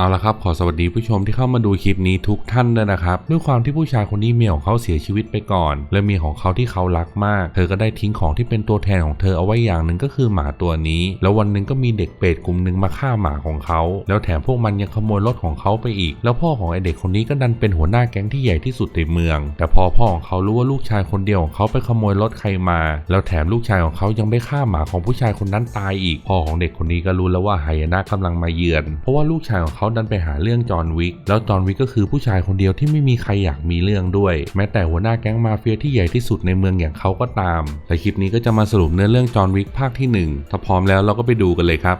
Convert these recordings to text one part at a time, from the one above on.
เอาละครับขอสวัสดีผู้ชมที่เข้ามาดูคลิปนี้ทุกท่านด้วยนะครับด้วยความที่ผู้ชายคนนี้เมียของเขาเสียชีวิตไปก่อน และเมียของเขาที่เขารักมาก เธอก็ได้ทิ้งของที่เป็นตัวแทนของเธอเอาไว้อย่างหนึ่งก็คือหมาตัวนี้ แล้ววันหนึ่งก็มีเด็กเปรตกลุ่มหนึ่งมาฆ่าหมาของเขา แล้วแถมพวกมันยังขโมยรถของเขาไปอีก แล้วพ่อของไอเด็กคนนี้ก็ดันเป็นหัวหน้าแก๊งที่ใหญ่ที่สุดในเมือง แต่พอพ่อของเขารู้ว่าลูกชายคนเดียวของเขาไปขโมยรถใครมา แล้วแถมลูกชายของเขายังไปฆ่าหมาของผู้ชายคนนั้นตายอีกพ่อของเด็กคนนี้ก็รู้แล้วว่าหายนะกำลังมาเยือน เพราะว่าลูกชายของเขาดันไปหาเรื่องจอห์นวิกแล้วจอห์นวิกก็คือผู้ชายคนเดียวที่ไม่มีใครอยากมีเรื่องด้วย แม้แต่หัวหน้าแก๊งมาเฟียที่ใหญ่ที่สุดในเมืองอย่างเขาก็ตามและคลิปนี้ก็จะมาสรุปเนื้อเรื่องจอห์นวิกภาคที่หนึ่งถ้าพร้อมแล้วเราก็ไปดูกันเลยครับ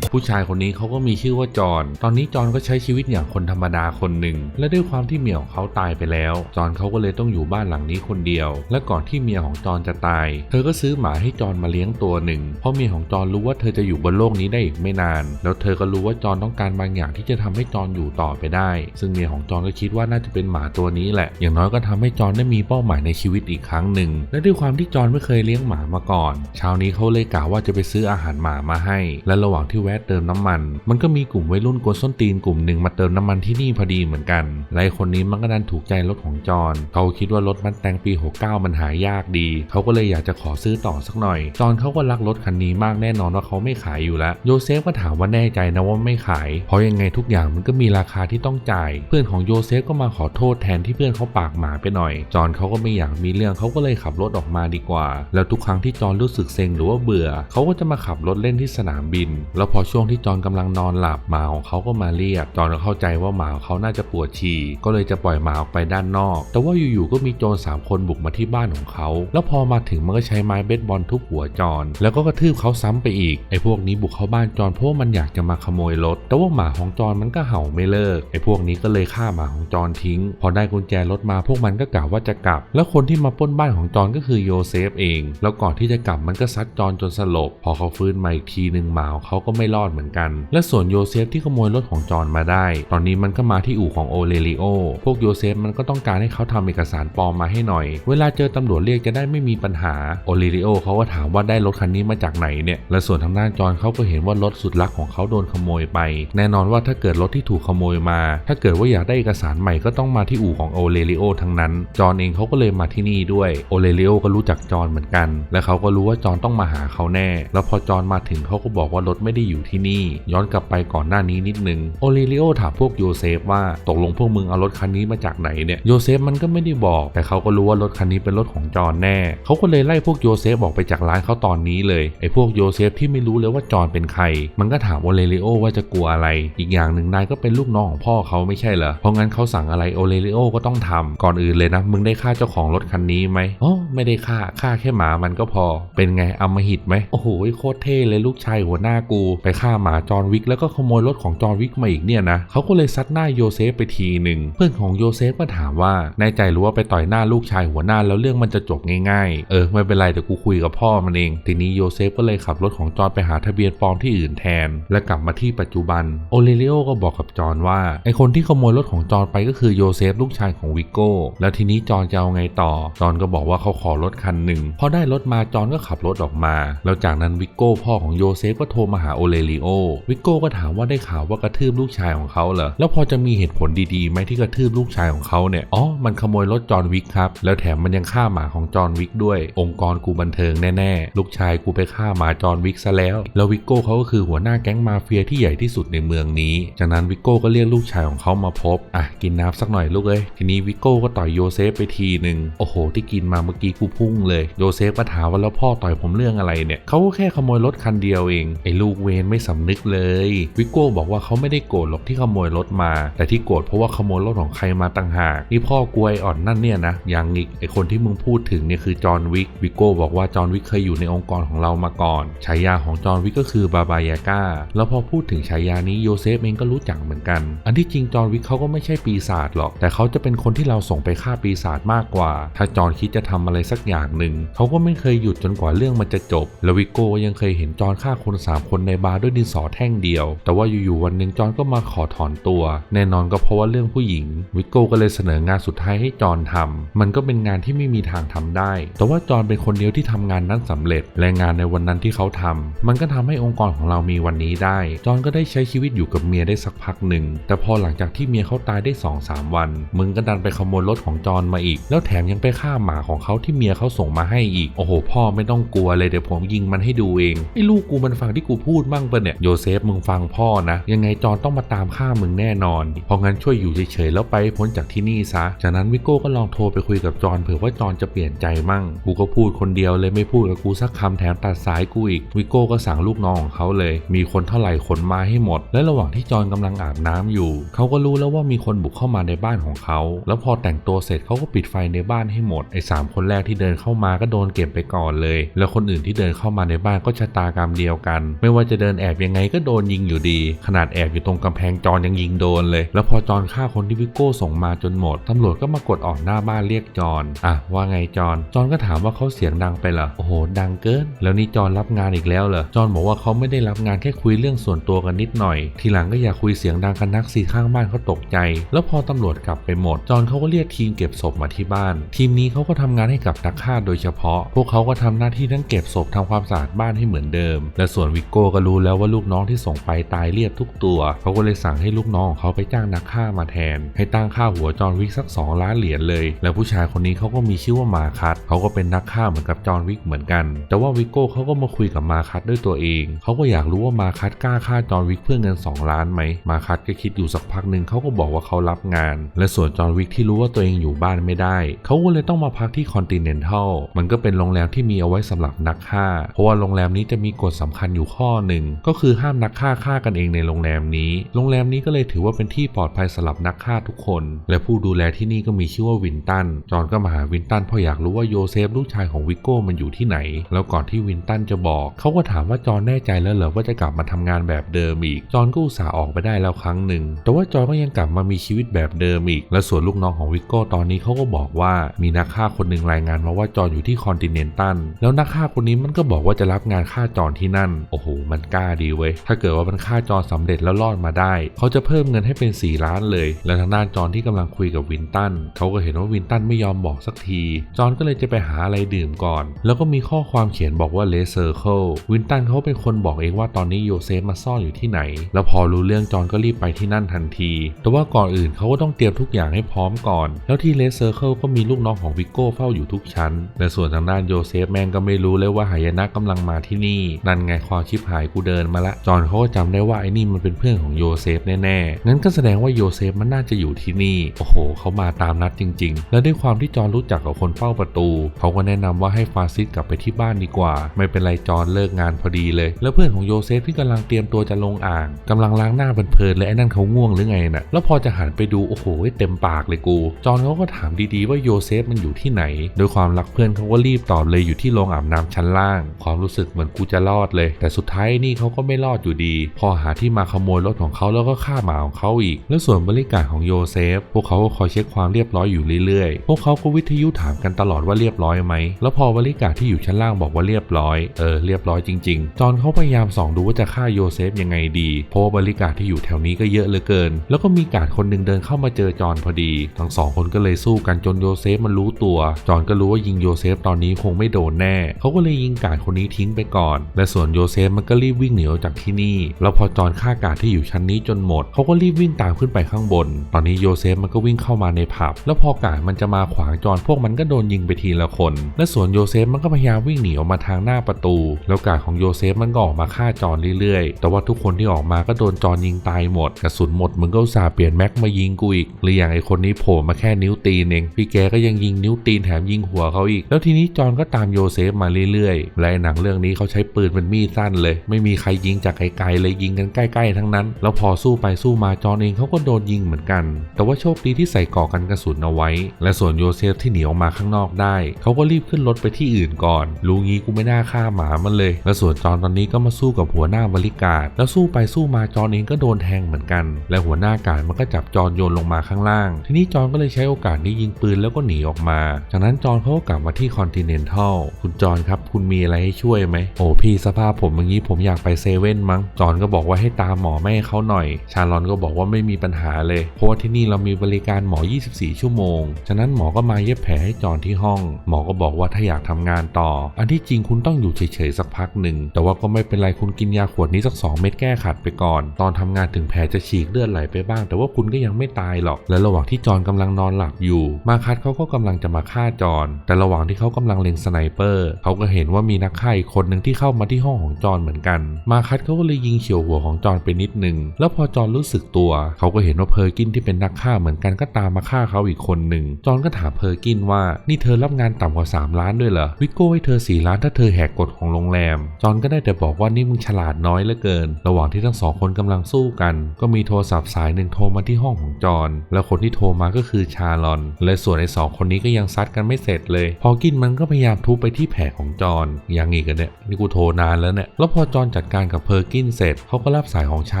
ผู้ชายคนนี้เขาก็มีชื่อว่าจอห์นตอนนี้จอห์นก็ใช้ชีวิตอย่างคนธรรมดาคนหนึ่ง และด้วยความที่เมียของเขาตายไปแล้ว จอห์นเขาก็เลยต้องอยู่บ้านหลังนี้คนเดียว และก่อนที่เมียของจอห์นจะตาย เธอก็ซื้อหมาให้จอห์นมาเลี้ยงตัวหนึ่ง เพราะเมียของจอห์นรู้ว่าเธอจะอยู่บนโลกนี้ได้อีกไม่นาน แล้วเธอก็รู้ว่าจอห์นต้องการบางอย่างที่จะทำให้จอห์นอยู่ต่อไปได้ ซึ่งเมียของจอห์นก็คิดว่าน่าจะเป็นหมาตัวนี้แหละ อย่างน้อยก็ทำให้จอห์นได้มีเป้าหมายในชีวิตอีกครั้งหนึ่ง และด้วยความที่จอนไม่เคยเลี้ยงหมามาก่อน เช้านี้เขาเลยกล่าวว่าจะไปซื้ออาหารหมามาให้ และระหว่างที่แวะเติมน้ำมัน มันก็มีกลุ่มวัยรุ่นกวนส้นตีนกลุ่มหนึ่งมาเติมน้ำมันที่นี่พอดีเหมือนกันและไอ้คนนี้มันก็ดันถูกใจรถของจอห์นเขาคิดว่ารถมันแต่งปี 69 มันหายากดี เขาก็เลยอยากจะขอซื้อต่อสักหน่อย จอห์นเขาก็รักรถคันนี้มากแน่นอนว่าเขาไม่ขายอยู่แล้ว โยเซฟก็ถามว่าแน่ใจนะว่าไม่ขาย เพราะยังไงทุกอย่างมันก็มีราคาที่ต้องจ่าย เพื่อนของโยเซฟก็มาขอโทษแทนที่เพื่อนเขาปากหมาไปหน่อย จอห์นเขาก็ไม่อยากมีเรื่องเขาก็เลยขับรถออกมาดีกว่า แล้วทุกครั้งที่จอนรู้สึกเซ็งหรือว่าเบื่อ เขาก็จะมาขับรถเล่นที่สนามบิน แล้วพอช่วงที่จอนกำลังนอนหลับหมาของเขาก็มาเรียกจอนก็เข้าใจว่าหมาของเขาน่าจะปวดฉี่ก็เลยจะปล่อยหมาออกไปด้านนอก แต่ว่าอยู่ๆก็มีโจรสามคนบุกมาที่บ้านของเขา แล้วพอมาถึงมันก็ใช้ไม้เบสบอลทุบหัวจอนแล้วก็กระทืบเขาซ้ำไปอีกไอ้พวกนี้บุกเข้าบ้านจอนเพราะว่ามันอยากจะมาขโมยรถแต่ว่าหมาของจอนมันก็เห่าไม่เลิกไอ้พวกนี้ก็เลยฆ่าหมาของจอนทิ้ง พอได้กุญแจรถมาพวกมันก็กล่าวว่าจะกลับ แล้วคนที่มาป้นบ้านของจอนก็คือโยเซฟเอง แล้วก่อนที่จะกลับมันก็ซัดจอนจนสลบพอเขาฟื้นมาอีกทีหนึ่งหมาของเขาก็ไม่รอดเหมือนกัน และส่วนโยเซฟที่ขโมยรถของจอห์นมาได้ ตอนนี้มันก็มาที่อู่ของโอเลริโอ พวกโยเซฟมันก็ต้องการให้เขาทำเอกสารปลอมมาให้หน่อย เวลาเจอตำรวจเรียกจะได้ไม่มีปัญหา โอเลริโอเขาก็ถามว่าได้รถคันนี้มาจากไหนเนี่ย และส่วนทางด้านจอนเขาก็เห็นว่ารถสุดลักของเขาโดนขโมยไป แน่นอนว่าถ้าเกิดรถที่ถูกขโมยมา ถ้าเกิดว่าอยากได้เอกสารใหม่ก็ต้องมาที่อู่ของโอเลริโอทั้งนั้น จอห์นเองเขาก็เลยมาที่นี่ด้วย โอเลริโอก็รู้จักจอห์นเหมือนกัน และเขาก็รู้ว่าจอห์นต้องมาหาเขาแน่ แล้วพอจอห์นมาถึงเขาก็บอกว่ารถไม่ได้อยู่ที่นี่ ย้อนกลับไปก่อนหน้านี้นิดนึงโอเลริโอถามพวกโยเซฟว่าตกลงพวกมึงเอารถคันนี้มาจากไหนเนี่ยโยเซฟมันก็ไม่ได้บอก แต่เขาก็รู้ว่ารถคันนี้เป็นรถของจอห์นแน่ เขาก็เลยไล่พวกโยเซฟออกไปจากร้านเขาตอนนี้เลยไอ้พวกโยเซฟที่ไม่รู้เลยว่าจอห์นเป็นใคร มันก็ถามโอเลริโอว่าจะกลัวอะไร อีกอย่างหนึ่งนายก็เป็นลูกน้องของพ่อเขาไม่ใช่เหรอเพราะงั้นเขาสั่งอะไรโอเลริโอก็ต้องทำก่อนอื่นเลยนะมึงได้ค่าเจ้าของรถคันนี้ไหมอ๋อไม่ได้ค่าค่าแค่หมามันก็พอ เป็นไงอมหิตไหมโอ้โหโคตรเท่เลยลูกชายหัวหน้ากูไปฆ่าหมาจอห์นวิกแล้วก็ขโมยรถของจอห์นวิกมาอีกเนี่ยนะเขาก็เลยซัดหน้าโยเซฟไปทีหนึ่งเพื่อนของโยเซฟก็ถามว่าแน่ใจหรือว่าไปต่อยหน้าลูกชายหัวหน้าแล้วเรื่องมันจะจบง่ายๆ เออไม่เป็นไรเดี๋ยวกูคุยกับพ่อมันเอง ทีนี้โยเซฟก็เลยขับรถของจอห์นไปหาทะเบียนปลอมที่อื่นแทน และกลับมาที่ปัจจุบันโอเลริโอก็บอกกับจอห์นว่าไอคนที่ขโมยรถของจอห์นไปก็คือโยเซฟลูกชายของวิโก้แล้วทีนี้จอห์นจะเอาไงต่อ จอห์นก็บอกว่าเขาขอรถคันหนึ่งพอได้รถมาจอห์นก็ขับรถออกมา แล้วจากนั้นวิโก้พ่อของโยเซฟก็โทรมาหาโอเลริโอ วิโก้ก็ถามว่าได้ข่าวว่ากระทืบลูกชายของเขาเหรอ แล้วพอจะมีเหตุผลดีๆไหมที่กระทืบลูกชายของเขาเนี่ย อ๋อ มันขโมยรถจอห์นวิกครับ แล้วแถมมันยังฆ่าหมาของจอห์นวิกด้วย องค์กรกูบันเทิงแน่ๆ ลูกชายกูไปฆ่าหมาจอห์นวิกซะแล้ว แล้ววิโก้เขาก็คือหัวหน้าแก๊งมาเฟียที่ใหญ่ที่สุดในเมืองนี้ จากนั้นวิโก้ก็เรียกลูกชายของเขามาพบ อะ กินน้ำสักหน่อยลูกเอ้ย ทีนี้วิโก้ก็ต่อยโยเซฟไปทีหนึ่งโอ้โห ที่กินมาเมื่อกี้กูพุ่งเลย โยเซฟก็ถามว่าแล้วพ่อต่อยผมเรื่องอะไรเนี่ยเขาก็แค่ขโมยรถคันเดียวเอง ไอ้ลูกเวนไม่สำนึกเลย วิโก้บอกว่าเขาไม่ได้โกรธหรอกที่ขโมยรถมา แต่ที่โกรธเพราะว่าขโมยรถของใครมาต่างหากนี่พ่อกลัวไอ้อ่อนนั่นเนี่ยนะยังอีกไอคนที่มึงพูดถึงเนี่ยคือจอห์นวิกวิโก้บอกว่าจอห์นวิกเคยอยู่ในองค์กรของเรามาก่อนฉายาของจอห์นวิกก็คือบาบายาก้าแล้วพอพูดถึงฉายานี้โยเซฟเองก็รู้จักเหมือนกัน อันที่จริงจอห์นวิกเขาก็ไม่ใช่ปีศาจหรอก แต่เขาจะเป็นคนที่เราส่งไปฆ่าปีศาจมากกว่า ถ้าจอห์นคิดจะทำอะไรสักอย่างหนึ่งเขาก็ไม่เคยหยุดจนกว่าเรื่องมันจะจบ แล้ววิโก้ยังเคยเห็นจอห์นฆ่าคนสามคนในบาร์ด้วยดินสอแท่งเดียว แต่ว่าอยู่ๆวันหนึ่งจอนก็มาขอถอนตัว แน่นอนก็เพราะว่าเรื่องผู้หญิง วิกโก้ก็เลยเสนองานสุดท้ายให้จอนทำมันก็เป็นงานที่ไม่มีทางทำได้ แต่ว่าจอนเป็นคนเดียวที่ทำงานนั้นสำเร็จ และงานในวันนั้นที่เขาทำมันก็ทำให้องค์กรของเรามีวันนี้ได้ จอนก็ได้ใช้ชีวิตอยู่กับเมียได้สักพักหนึ่ง แต่พอหลังจากที่เมียเขาตายได้2อสามวัน มึงก็ดันไปขโมยรถของจอนมาอีก แล้วแถมยังไปฆ่าหมาของเขาที่เมียเขาส่งมาให้อีก โอ้โห พ่อไม่ต้องกลัวเลยเดี๋ยวผมยิงมันให้ดูเองไอ้ลูกกูมันฟังที่กูพูดมั่งปะเนี่ยโยเซฟมึงฟังพ่อนะ ยังไงจอนต้องมาตามฆ่ามึงแน่นอน เพราะงั้นช่วยอยู่เฉยๆแล้วไปพ้นจากที่นี่ซะ จากนั้นวิโก้ก็ลองโทรไปคุยกับจอนเผื่อว่าจอนจะเปลี่ยนใจมั่ง กูก็พูดคนเดียวเลยไม่พูดกับกูสักคำแถมตัดสายกูอีก วิโก้ก็สั่งลูกน้องของเขาเลย มีคนเท่าไหร่ขนมาให้หมด และระหว่างที่จอนกำลังอาบน้ำอยู่ เขาก็รู้แล้วว่ามีคนบุกเข้ามาในบ้านของเขา แล้วพอแต่งตัวเสร็จเขาก็ปิดไฟในบ้านให้หมด ไอ้สามคนแรกที่เดินเข้ามาก็โดนเก็บไปก่อนเลย แล้วคนอื่นที่เดินเข้ามาในบ้านก็ชะตากรรมเดียวกัน ไม่ว่าจะเดินแอบยังไงก็โดนยิงอยู่ดี ขนาดแอบอยู่ตรงกำแพงจอนยังยิงโดนเลย แล้วพอจอนฆ่าคนที่วิโก้ส่งมาจนหมดตำรวจก็มากดออกหน้าบ้านเรียกจอนอะว่าไงจอนจอนก็ถามว่าเขาเสียงดังไปเหรอโอ้โหดังเกิน แล้วนี่จอนรับงานอีกแล้วเหรอจอนบอกว่าเขาไม่ได้รับงานแค่คุยเรื่องส่วนตัวกันนิดหน่อย ทีหลังก็อย่าคุยเสียงดังกันนักสิข้างบ้านเขาตกใจ แล้วพอตำรวจกลับไปหมด จอนเขาก็เรียกทีมเก็บศพมาที่บ้าน ทีมนี้เขาก็ทำงานให้กับนักฆ่าโดยเฉพาะ พวกเขาก็ทำหน้าที่ทั้งเก็บศพทำความสะอาดบ้านให้เหมือนเดิม และส่วนวิโก้ก็รู้แล้วว่าลูกน้องที่ส่งไปตายเรียบทุกตัว เขาก็เลยสั่งให้ลูกน้องของเขาไปจ้างนักฆ่ามาแทน ให้ตั้งค่าหัวจอห์นวิกสัก 2 ล้านเหรียญเลย แล้วผู้ชายคนนี้เขาก็มีชื่อว่ามาคัตเขาก็เป็นนักฆ่าเหมือนกับจอห์นวิกเหมือนกัน แต่ว่าวิโก้เขาก็มาคุยกับมาคัตด้วยตัวเอง เขาก็อยากรู้ว่ามาคัตกล้าฆ่าจอห์นวิกเพื่อเงิน 2 ล้านไหม มาคัตก็คิดอยู่สักพักหนึ่งเขาก็บอกว่าเขารับงาน และส่วนจอห์นวิกที่รู้ว่าตัวเองอยู่บ้านไม่ได้ เขาก็เลยต้องมาพักที่คอนติเนนทัลมันก็เป็นโรงแรมที่มีเอาไว้สำหรับนักฆ่า เพราะว่าโรงแรมนี้จะมีกฎสำคัญอยู่ข้อหนึ่งก็คือห้ามนักฆ่าฆ่ากันเองในโรงแรมนี้ โรงแรมนี้ก็เลยถือว่าเป็นที่ปลอดภัยสำหรับนักฆ่าทุกคน และผู้ดูแลที่นี่ก็มีชื่อว่าวินตัน จอห์นก็มาหาวินตันเพราะอยากรู้ว่าโยเซฟลูกชายของวิโก้มันอยู่ที่ไหน แล้วก่อนที่วินตันจะบอก เขาก็ถามว่าจอห์นแน่ใจแล้วเหรอว่าจะกลับมาทำงานแบบเดิมอีก จอห์นก็อุตส่าห์ออกไปได้แล้วครั้งหนึ่ง แต่ว่าจอห์นก็ยังกลับมามีชีวิตแบบเดิมอีก และส่วนลูกน้องของวิโก้ตอนนี้เขาก็บอกว่ามีนักฆ่าคนหนึ่งรายงานมาว่าจอห์นอยู่ที่คอนติเนนตัล แล้วนักฆ่าคนนี้มันก็บอกว่าจะรับงานฆ่าจอนที่นั่น โอ้โห มันกล้าดีเว้ย ถ้าเกิดว่ามันฆ่าจอห์นสำเร็จแล้วรอดมาได้ เขาจะเพิ่มเงินให้เป็น 4 ล้านเลย แล้วทางด้านจอห์นที่กำลังคุยกับวินตันเขาก็เห็นว่าวินตันไม่ยอมบอกสักที จอห์นก็เลยจะไปหาอะไรดื่มก่อน แล้วก็มีข้อความเขียนบอกว่าเลเซอร์เคิลวินตันเขาเป็นคนบอกเองว่าตอนนี้โยเซฟมาซ่อนอยู่ที่ไหน แล้วพอรู้เรื่องจอห์นก็รีบไปที่นั่นทันที แต่ว่าก่อนอื่นเขาก็ต้องเตรียมทุกอย่างให้พร้อมก่อน แล้วที่เลเซอร์เคิลก็มีลูกน้องของวิโก้เฝ้าอยู่ทุกชั้นและส่วนทางด้านโยเซฟแม่งก็ไม่รู้เลยว่าหายนะกำลังมาที่นี่ นั่นไงความชิบหายกูเดินมาละ จอห์นเขาก็จำได้ว่าไอ้นี่มันเป็นเพื่อนของโยเซฟแน่ๆงั้นก็แสดงว่าโยเซฟมันน่าจะอยู่ที่นี่ โอ้โห เขามาตามนัดจริง ๆ และด้วยความที่จอห์นรู้จักกับคนเฝ้าประตู เขาก็แนะนำว่าให้ฟาซิสกลับไปที่บ้านดีกว่า ไม่เป็นไรจอห์นเลิกงานพอดีเลย แล้วเพื่อนของโยเซฟที่กำลังเตรียมตัวจะลงอ่างกำลังล้างหน้าเพลินๆเลยไอ้นั่นเขาง่วงหรือไงน่ะ แล้วพอจะหันไปดูโอ้โหเต็มปากเลยกู จอห์นเขาก็ถามดีๆว่าโยเซฟมันอยู่ที่ไหนโดยความรักเพื่อนเขาก็รีบตอบเลยอยู่ที่โรงอาบน้ำชั้นล่าง ความรู้สึกเหมือนกูจะรอดเลย แต่สุดท้ายนี่เขาก็ไม่รอดอยู่ดี พอหาที่มาขโมยรถของเขาแล้วก็ฆ่าหมาของเขาอีก แล้วส่วนบริการของโยเซฟ พวกเขาก็คอยเช็คความเรียบร้อยอยู่เรื่อยๆ พวกเขาก็วิทยุถามกันตลอดว่าเรียบร้อยไหม แล้วพอบริการที่อยู่ชั้นล่างบอกว่าเรียบร้อย เออเรียบร้อยจริง ๆ จอห์นเขาพยายามส่องดูว่าจะฆ่าโยเซฟยังไงดี เพราะบริการที่อยู่แถวนี้ก็เยอะเหลือเกิน แล้วก็มีการดคนหนึ่งเดินเข้ามาเจอจอห์นพอดี ทั้งสองคนก็เลยสู้กันจนโยเซฟมันรู้ตัว จอห์นก็รู้ว่ายิงโยเซฟตอนนี้คงไม่โดนแน่ เขาก็เลยยิงการดคนนี้ทิ้งไปก่อน และส่วนโยเซฟมันก็รีบวิงหนีออกจากที่นี่ แล้วพอจอนฆ่ากาดที่อยู่ชั้นนี้จนหมด เขาก็รีบวิ่งตามขึ้นไปข้างบน ตอนนี้โยเซฟมันก็วิ่งเข้ามาในผับ แล้วพอกาดมันจะมาขวางจอนพวกมันก็โดนยิงไปทีละคน และส่วนโยเซฟมันก็พยายามวิ่งหนีออกมาทางหน้าประตู แล้วกาดของโยเซฟมันก็ออกมาฆ่าจอนเรื่อยๆ แต่ว่าทุกคนที่ออกมาก็โดนจอนยิงตายหมด กระสุนหมดมึงก็อุตส่าห์เปลี่ยนแม็กมายิงกูอีกหรืออย่างไอคนนี้โผล่มาแค่นิ้วตีนเองพี่แกก็ยังยิงนิ้วตีนแถมยิงหัวเขาอีก แล้วทีนี้จอนก็ตามโยเซฟมาเรื่อยๆ และหนังเรื่องนี้เขาใช้ปืนเป็นมีดสั้นเลย ไม่มีใครยิงจากไกลๆเลยยิงกันใกล้ ๆ ทั้งนั้น แล้วพอสู้ไปสู้มาจอนเองเขาก็โดนยิงเหมือนกัน แต่ว่าโชคดีที่ใส่ก่อกันกระสุนเอาไว้ และส่วนโยเซฟที่หนีออกมาข้างนอกได้ เขาก็รีบขึ้นรถไปที่อื่นก่อนรู้งี้กูไม่น่าฆ่าหมามันเลย และส่วนจอนตอนนี้ก็มาสู้กับหัวหน้าบริการแล้วสู้ไปสู้มาจอนเองก็โดนแทงเหมือนกัน และหัวหน้าการมันก็จับจอนโยนลงมาข้างล่าง ทีนี้จอนก็เลยใช้โอกาสนี้ยิงปืนแล้วก็หนีออกมา จากนั้นจอนเขาก็กลับมาที่คอนติเนนทัลคุณจอนครับ คุณมีอะไรให้ช่วยไหมโอ้พี่สภาพผมอย่างนี้ผมอยากไปเซเว่นมั้งจอนก็บอกว่าให้ตามหมอแม่เขาหน่อย ชาลอนก็บอกว่าไม่มีปัญหาเลย เพราะว่าที่นี่เรามีบริการหมอ 24 ชั่วโมง ฉะนั้นหมอก็มาเย็บแผลให้จอนที่ห้อง หมอก็บอกว่าถ้าอยากทำงานต่อ อันที่จริงคุณต้องอยู่เฉยๆสักพักหนึ่ง แต่ว่าก็ไม่เป็นไรคุณกินยาขวดนี้สัก 2 เม็ดแก้ขัดไปก่อน ตอนทำงานถึงแผลจะฉีกเลือดไหลไปบ้าง แต่ว่าคุณก็ยังไม่ตายหรอก และระหว่างที่จอนกำลังนอนหลับอยู่ มาคัดเขาก็กำลังจะมาฆ่าจอน แต่ระหว่างที่เขากำลังเล็งสไนเปอร์ เขาก็เห็นว่ามีนักฆ่าอีกคนหนึ่งที่เข้ามาที่ห้องของจอนเหมือนกันมาคัดเขาก็เลยยิงเฉียวหัวของจอนไปนิดหนึ่งแล้วพอจอนรู้สึกตัว เขาก็เห็นว่าเพอร์กินที่เป็นนักฆ่าเหมือนกันก็ตามมาฆ่าเขาอีกคนหนึ่ง จอนก็ถามเพอร์กินว่านี่เธอรับงานต่ำกว่า 3 ล้านด้วยเหรอ วิโก้ให้เธอ 4 ล้านถ้าเธอแหกกฎของโรงแรม จอนก็ได้แต่บอกว่านี่มึงฉลาดน้อยเหลือเกิน ระหว่างที่ทั้งสองคนกำลังสู้กัน ก็มีโทรศัพท์สายหนึ่งโทรมาที่ห้องของจอนแล้วคนที่โทรมาก็คือชาลอน และส่วนไอ้สองคนนี้ก็ยังซัดกันไม่เสร็จเลย พอกินมันก็พยายามทุบไปที่แผลของจอนยังอีกอะเนี่ยนี่กูโทรนานแล้วเนี่ยแล้วพอจอนจัดการกับเพอร์กินเสร็จเขาก็รับสายของชา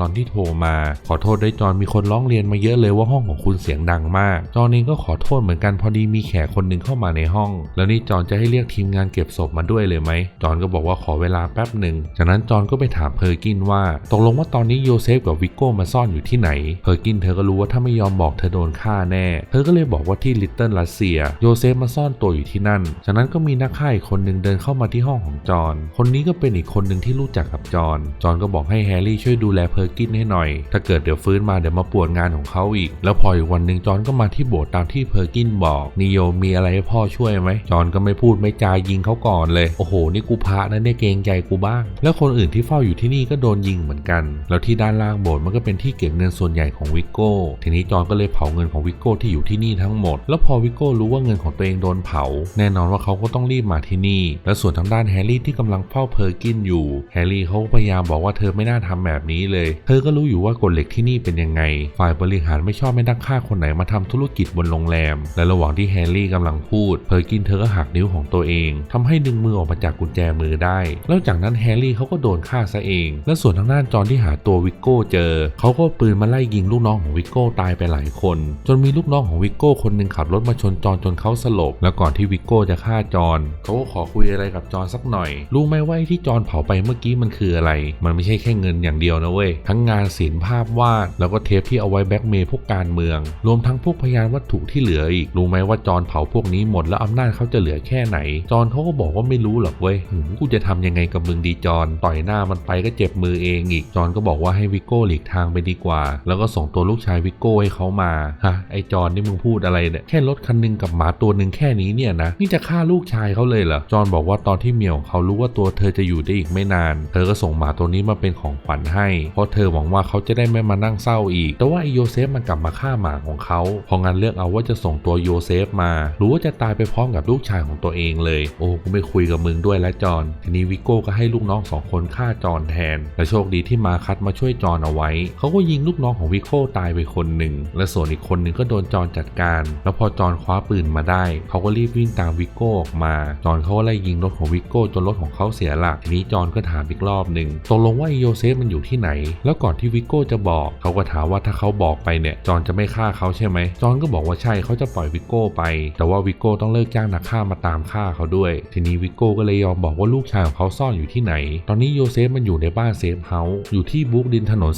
ลอนที่โทรมา ขอโทษด้วยจอนมีคนร้องเรียนมาเยอะเลยว่าห้องของคุณเสียงดังมาก จอนเองก็ขอโทษเหมือนกันพอดีมีแขกคนหนึ่งเข้ามาในห้อง แล้วนี่จอนจะให้เรียกทีมงานเก็บศพมาด้วยเลยไหม จอนก็บอกว่าขอเวลาแป๊บหนึ่ง จากนั้นจอนก็ไปถามเพอร์กินว่าตกลงว่าตอนนี้โยเซฟกับวิโก้มาซ่อนอยู่ที่ไหน เพอร์กินเธอก็รู้ว่าถ้าไม่ยอมบอกเธอโดนฆ่าแน่ เธอก็เลยบอกว่าที่ลิตเติ้ลรัสเซีย โยเซฟมาซ่อนตัวอยู่ที่นั่น จากนั้นก็มีนักฆ่าอีกคนหนึ่งเดินเข้ามาที่ห้องของจอน คนนี้ก็เป็นอีกคนหนึ่งที่รู้จักกับจอนจอนก็บอกให้แฮร์รี่ช่วยดูแลเพอร์กินให้หน่อย ถ้าเกิดเดี๋ยวฟื้นมาเดี๋ยวมาปวดงานของเขาอีก แล้วพออีกวันหนึ่งจอนก็มาที่โบสถ์ตามที่เพอร์กินบอกนิโยมีอะไรให้พ่อช่วยไหมจอนก็ไม่พูดไม่จายิงเขาก่อนเลยโอ้โหนี่กูพระนะเนี่ยเกรงใจกูบ้าง แล้วคนอื่นที่เฝ้าอยู่ที่นี่ก็โดนยิงเหมือนกัน แล้วที่ด้านล่างโบสถ์มันก็เป็นที่เก็บเงินส่วนใหญ่ของวิกโก้ทีนี้จอนก็เลยเผาเงินของวิกโก้ที่อยู่ที่นี่ทั้งหมด แล้วพอวิกโก้รู้ว่าเงินของตัวเองโดนเผา แน่นอนว่าเขาก็ต้องรีบมาที่นี่ และส่วนทางด้านแฮร์รี่ที่กำลังเฝ้าเพอร์กินอยู่แฮร์รี่เขาก็พยายามบอกว่าเธอไม่น่าทำแบบนี้เลย เธอก็รู้อยู่ว่ากฎเหล็กที่นี่เป็นยังไง ฝ่ายบริหารไม่ชอบให้นักฆ่าคนไหนมาทำธุรกิจบนโรงแรม และระหว่างที่แฮร์รี่กำลังพูด เพอร์กินเธอก็หักนิ้วของตัวเองทำให้ดึงมือออกมาจากกุญแจมือได้ แล้วจากนั้นแฮร์รี่เขาก็โดนฆ่าซะเอง และส่วนทางด้านจอนที่หาตัววิกโก้เจอ เขาก็ปืนมาไล่ยิงลูกน้องของวิกโก้ตายไปหลายคน จนมีลูกน้องของวิกโก้คนหนึ่งขับรถมาชนจอนจนเขาสลบ แล้วก่อนที่วิกโก้จะฆ่าจอนเขาก็ขอคุยอะไรกับจอนสักหน่อย รู้ไหมว่าที่จอนเผาไปเมื่อกี้มันคืออะไร มันไม่ใช่แค่เงินอย่างเดียวนะเว้ย ทั้งงานศิลป์ภาพวาด แล้วก็เทปที่เอาไว้แบ็กเมย์พวกการเมือง รวมทั้งพวกพยานวัตถุที่เหลืออีก รู้ไหมว่าจอนเผาพวกนี้หมดแล้วอำนาจเขาจะเหลือแค่ไหน จอนเขาก็บอกว่าไม่รู้หรอกเว้ยหืมกูจะทำยังไงกับมึงดีจอนต่อยหน้ามันไปก็เจ็บมือเองอีก จอนก็บอกว่าให้วิกโก้หลีกทางไปดีกว่า แล้วก็ส่งตัวลูกชายวิกโก้ให้เขามา ฮะ ไอจอนนี่มึงพูดอะไรเนี่ย แค่รถคันหนึงกับหมาตัวหนึ่งแค่นี้เนี่ยนะ นี่จะฆ่าลูกชายเขาเลยเหรอ จอนบอกว่าตอนที่เมียของเขารู้ว่าตัวเธอจะอยู่ได้อีกไม่นาน เธอก็ส่งหมาตัวนี้มาเป็นของขวัญให้ เพราะเธอหวังว่าเขาจะได้ไม่มานั่งเศร้าอีก แต่ว่าไอโยเซฟมันกลับมาฆ่าหมาของเขาพองั้นเลือกเอาว่าจะส่งตัวโยเซฟมารู้ว่าจะตายไปพร้อมกับลูกชายของตัวเองเลย โอ้กูไม่คุยกับมึงด้วยแล้วจอนทีนี้วิกโก้ก็ให้ลูกน้องสองคนฆ่าจอนแทน และโชคดีที่มาคัดมาช่วยจอนเอาไว้ เขาก็ยิงลูกน้องของวิกโก้ตายไปคนหนึ่ง และส่วนอีกคนหนึ่งก็โดนจอนจัดการ แล้วพอจอนคว้าปืนมาได้ เขาก็รีบวิ่งตามวิกโก้ออกมา จอนเขาก็ไล่ยิงรถของวิกโก้จนรถของเขาเสียหลัก ทีนี้จอนก็ถามอีกรอบหนึ่งตกลงว่าโยเซฟมันอยู่ที่ไหน แล้วก่อนที่วิกโก้จะบอกเขาก็ถามว่าถ้าเขาบอกไปเนี่ยจอนจะไม่ฆ่าเขาใช่ไหมจอนก็บอกว่าใช่เขาจะปล่อยวิกโก้ไป แต่ว่าวิกโก้ต้องเลิกจ้างนักฆ่ามาตามฆ่าเขาด้วย ทีนี้วิกโก้ก็เลยยอมบอกว่าลูกชายของเขาซ่อนอยู่ที่ไหน ตอนนี้โยเซฟมันอยู่ในบ้านเซฟเฮาส์อยู่ที่บุกดินถนน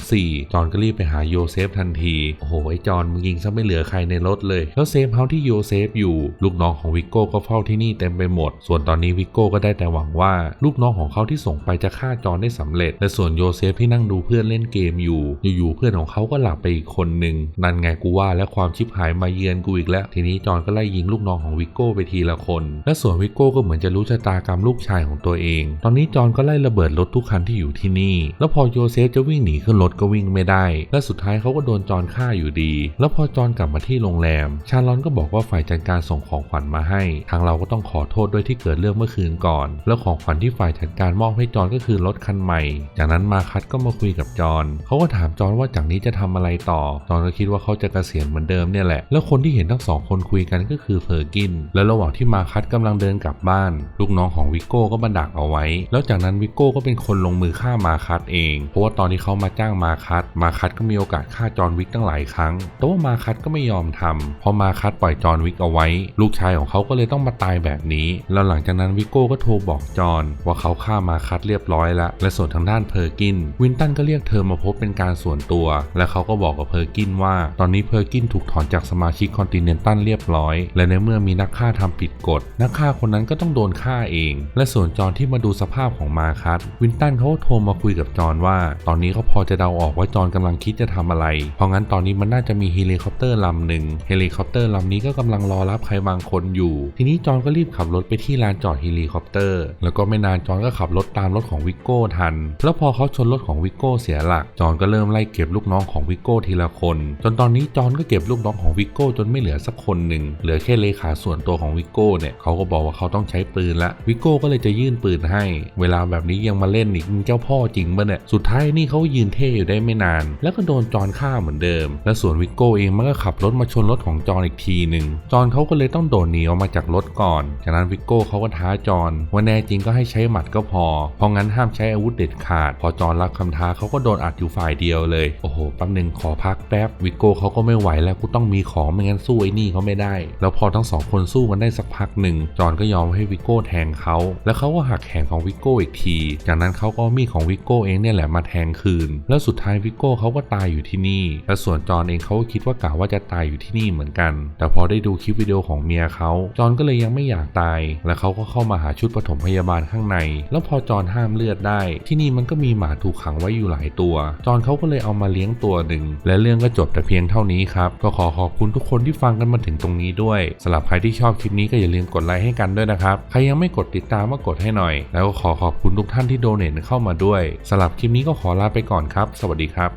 434 จอนก็รีบไปหาโยเซฟทันที โอ้โหไอ้จอนมึงยิงซะไม่เหลือใครในรถเลย แล้วเซฟเฮาส์ที่โยเซฟอยู่ ลูกน้องของวิกโก้ก็เฝ้าที่นี่เต็มไปหมด ส่วนตอนนี้วิกโก้ก็ได้แต่หวังว่า ลูกน้องของเขาที่ส่งไปจะฆ่าจอนได้สำเร็จ และส่วนโยเซฟที่นั่งดูเพื่อนเล่นเกมอยู่ อยู่ๆเพื่อนของเขาก็หลับไปอีกคนหนึ่งนั่นไงกูว่าและความชิบหายมาเยือนกูอีกแล้ว ทีนี้จอนก็ไล่ยิงลูกน้องของวิกโก้ไปทีละคน และส่วนวิกโก้ก็เหมือนจะรู้ชะตากรรมลูกชายของตัวเอง ตอนนี้จอนก็ไล่ระเบิดรถทุกคันที่อยู่ที่นี่ แล้วพอโยเซฟจะวิ่งหนีขึ้นรถก็วิ่งไม่ได้ และสุดท้ายเขาก็โดนจอนฆ่าอยู่ดี แล้วพอจอนกลับมาที่โรงแรม ชาลอนก็บอกว่าฝ่ายจัดการส่งของขวัญมาให้ ทางเราก็ต้องขอโทษด้วยที่เกิดเรื่องเมื่อคืนก่อน แล้วของขวัญที่ฝ่ายจัดการมอบให้จอนก็คือรถคันใหม่ จากนั้นมาคัดก็มาคุยกับจอห์นเขาก็ถามจอห์นว่าจากนี้จะทำอะไรต่อ จอห์นก็คิดว่าเขาจะเกษียณเหมือนเดิมเนี่ยแหละ แล้วคนที่เห็นทั้งสองคนคุยกันก็คือเพอร์กิน และระหว่างที่มาคัดกำลังเดินกลับบ้าน ลูกน้องของวิกโก้ก็มาดักเอาไว้ แล้วจากนั้นวิกโก้ก็เป็นคนลงมือฆ่ามาคัดเอง เพราะว่าตอนที่เขามาจ้างมาคัด มาคัดก็มีโอกาสฆ่าจอห์นวิกตั้งหลายครั้ง แต่ว่ามาคัดก็ไม่ยอมทำพอมาคัดปล่อยจอห์นวิกเอาไว้ ลูกชายของเขาก็เลยต้องมาตายแบบนี้ แล้วหลังจากนั้นวิโก้ก็โทรบอกจอนว่าเขาฆ่ามาคัดเรียบยบร้อยแล้วและส่วนทางด้านเพอร์กิน วินตันก็เรียกเธอมาพบเป็นการส่วนตัว และเขาก็บอกกับเพอร์กินว่า ตอนนี้เพอร์กินถูกถอนจากสมาชิกคอนติเนนตัลเรียบร้อย และในเมื่อมีนักฆ่าทำผิดกฎ นักฆ่าคนนั้นก็ต้องโดนฆ่าเอง และส่วนจอห์นที่มาดูสภาพของมาคัสวินตันเขาโทรมาคุยกับจอห์นว่า ตอนนี้เขาพอจะเดาออกว่าจอห์นกำลังคิดจะทำอะไร เพราะงั้นตอนนี้มันน่าจะมีเฮลิคอปเตอร์ลำหนึ่งเฮลิคอปเตอร์ลำนี้ก็กำลังรอรับใครบางคนอยู่ ทีนี้จอห์นก็รีบขับรถไปที่ลานจอดเฮลิคอปเตอร์ แล้วก็ไม่นานจอนก็ขับรถตามรถของวิกโก้ทัน แล้วพอเขาชนรถของวิกโก้เสียหลัก จอนก็เริ่มไล่เก็บลูกน้องของวิกโก้ทีละคน จนตอนนี้จอนก็เก็บลูกน้องของวิกโก้จนไม่เหลือสักคนหนึ่งเหลือแค่เลขาส่วนตัวของวิกโก้เนี่ยเขาก็บอกว่าเขาต้องใช้ปืนละวิกโก้ก็เลยจะยื่นปืนให้ เวลาแบบนี้ยังมาเล่นอีกเจ้าพ่อจริงปะเนี่ยสุดท้ายนี่เขายืนเท่อยู่ได้ไม่นาน แล้วก็โดนจอนฆ่าเหมือนเดิม และส่วนวิกโก้เองมันก็ขับรถมาชนรถของจอนอีกทีหนึ่งจอนเขาก็เลยต้องโดดหนีออกมาจากรถก่อน จากนั้นวิกโก้เขาก็ท้าจอนว่าแน่จริงก็ให้ใช้หมัดก็พอพราะงั้นห้ามใช้อาวุธเด็ดขาด พอจอนรับคำท้าเขาก็โดนอัดอยู่ฝ่ายเดียวเลย โอ้โหแป๊บหนึ่งขอพักแป๊บวิกโก้เขาก็ไม่ไหวแล้วกูต้องมีของไม่งั้นสู้ไอ้นี่เขาไม่ได้ แล้วพอทั้งสองคนสู้กันได้สักพักหนึ่งจอนก็ยอมให้วิกโก้แทงเขาแล้วเขาก็หักแขนของวิกโก้อีกที จากนั้นเขาก็มีของวิกโก้เองเนี่ยแหละมาแทงคืน แล้วสุดท้ายวิกโก้เขาก็ตายอยู่ที่นี่ และส่วนจอนเองเขาก็คิดว่ากะว่าจะตายอยู่ที่นี่เหมือนกัน แต่พอได้ดูคลิปวิดีโอของเมียเขาจอนก็เลยยังไม่อยากตาย และเขาก็เข้ามาหาชุดปฐมพยาบาลข้างใน แล้วพอจอนห้ามเลือดได้ ที่นี่มันก็มีหมาถูกขังไว้อยู่หลายตัว จอห์นเขาก็เลยเอามาเลี้ยงตัวหนึ่ง และเรื่องก็จบแต่เพียงเท่านี้ครับ ก็ขอขอบคุณทุกคนที่ฟังกันมาถึงตรงนี้ด้วยสำหรับใครที่ชอบคลิปนี้ก็อย่าลืมกดไลค์ให้กันด้วยนะครับ ใครยังไม่กดติดตามก็กดให้หน่อย แล้วก็ขอขอบคุณทุกท่านที่โดเนทเข้ามาด้วยสำหรับคลิปนี้ก็ขอลาไปก่อนครับ สวัสดีครับ